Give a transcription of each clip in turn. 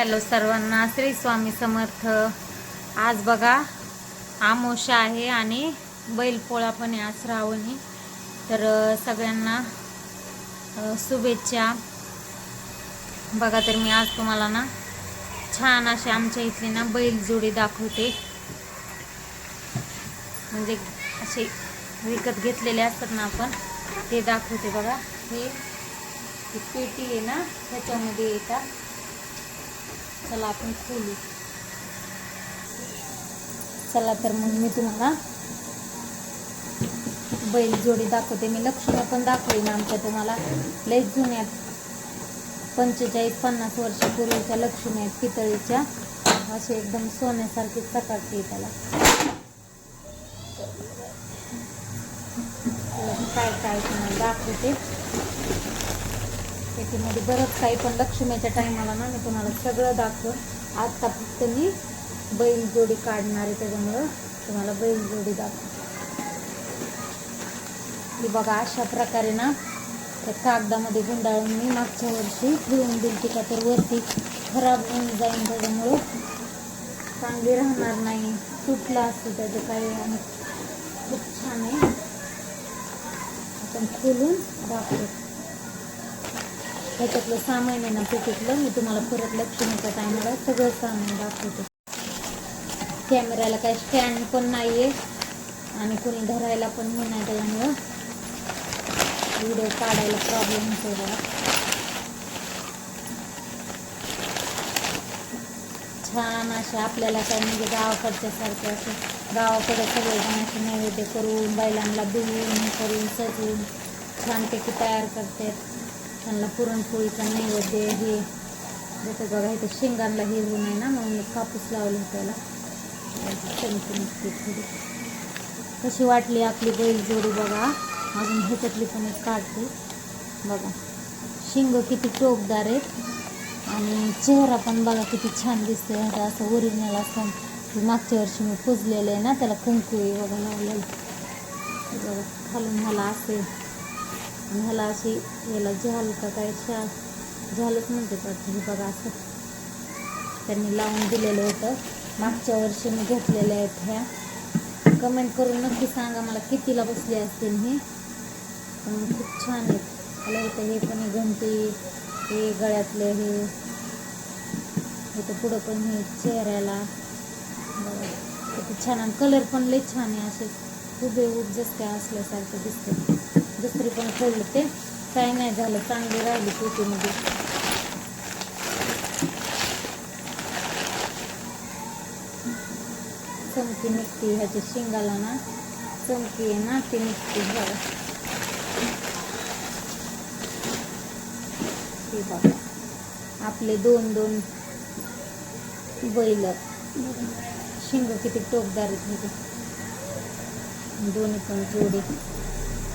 Hello सर्वांना श्री स्वामी समर्थ. आज बघा आमोशा आहे आणि बैलपोळा पण आहे आज श्रावणी. तर सगळ्यांना शुभेच्छा. बघा तर मी आज तुम्हाला ना छान अशी आमच्या इथली ना बैलजोडी दाखवते. म्हणजे असे विकत घेतलेले असतात ना आपण ते दाखवते बघा. हे पेटी आहे ना ह्याच्यामध्ये येतात. चला आपण खोलू. चला तर मग मी तुम्हाला बैल जोडी दाखवते. मी लक्ष्मी पण दाखवेन आमच्या तुम्हाला. लय जुन्या पंचेचाळीस पन्नास वर्षापूर्वीच्या लक्ष्मी आहेत पितळीच्या. असे एकदम सोन्यासारखी चकाकते त्याला. काय काय तुम्हाला दाखवते. त्याच्यामध्ये बरंच काही पण लक्ष्मीच्या टायमाला ना मी तुम्हाला सगळं दाखव आता फक्त मी बैल जोडी काढणार आहे त्याच्यामुळं तुम्हाला बैल जोडी दाखव ही बघा अशा प्रकारे ना त्या कागदामध्ये गुंडाळून मी मागच्या वर्षी ठेवून दिली का तर वरती खराब होऊन जाईल त्याच्यामुळं चांगली राहणार नाही. तुटला असतं त्याचं काही आणि खूप छान आहे. आपण खोलून दाखवतो ह्याच्यातलं सामान आहे ना पेटीतलं मी तुम्हाला परत लक्ष्मीच्या टायमाला सगळं सामान दाखवते. कॅमेऱ्याला काही स्टँड पण नाही आहे आणि कोणी धरायला पण हे नाही त्याच्यामुळं. व्हिडिओ काढायला प्रॉब्लेम होतो बघा. छान असे आपल्याला काय म्हणजे गावाकडच्या सारखे असे गावाकडे सगळेजण असे नैवेद्य करून बैलांना धुवून करून सजवून छानपैकी तयार करतात. त्यांना पुरणपोळीचा नैवेद्य हे जसं बघा इथं शेंगांना हिरवू नये ना म्हणून मी कापूस लावला त्याला. थोडी. कशी वाटली आपली बैल जोडी बघा. अजून ह्याच्यातली पण एक काढते. बघा. शिंग किती टोकदार आहेत. आणि चेहरा पण बघा किती छान दिसतोय. ह्याचा असं ओरिजिनल असं मागच्या वर्षी मी पुजलेलं आहे ना त्याला कुंकू बघा लावलेलं. बघा खालून मला असे आणि ह्याला अशी याला झाल का काय शा झालंच म्हणते वाटतं हे बघा असं. त्यांनी लावून दिलेलं होतं. मागच्या वर्षी मी घेतलेल्या आहेत ह्या. कमेंट करून नक्की सांगा मला कितीला बसले असतील हे. पण खूप छान आहेत. मला इथं हे पण आहे घंटी हे गळ्यातले हे. इथं पुढं पण हे चेहऱ्याला. बघा. किती छान. आणि कलर पण लई छान आहे असे. हुबेहूब जसं काय असल्यासारखं दिसते दुसरी पण खोललं ते. काय नाही झालं चांगली राहिली पेटीमध्ये चमकी निघते ह्याच्या शिंगाला ना. चमकी आहे ना ती निघते बघा. बघा. आपले दोन दोन बैल. शिंग किती टोकदार आहेत म्हणजे. दोन्ही पण जोडी.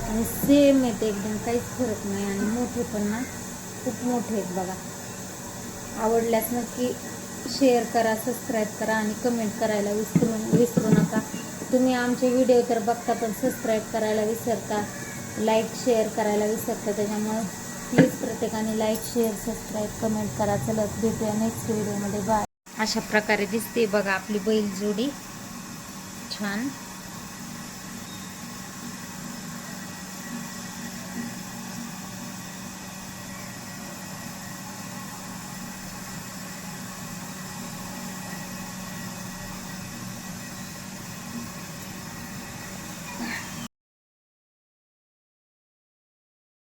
आणि सेम आहेत एकदम काहीच फरक नाही. आणि मोठे पण ना खूप मोठे आहेत बघा. आवडल्यास नक्की शेअर करा सबस्क्राईब करा आणि कमेंट करायला विसरू विसरू नका. तुम्ही आमचे व्हिडिओ तर बघता पण सबस्क्राईब करायला विसरता. लाईक शेअर करायला विसरता. त्याच्यामुळे प्लीज प्रत्येकाने लाईक शेअर सबस्क्राईब कमेंट करा. चलत भेटूया नेक्स्ट व्हिडिओमध्ये बाय अशा प्रकारे दिसते बघा आपली बैल जोडी. छान.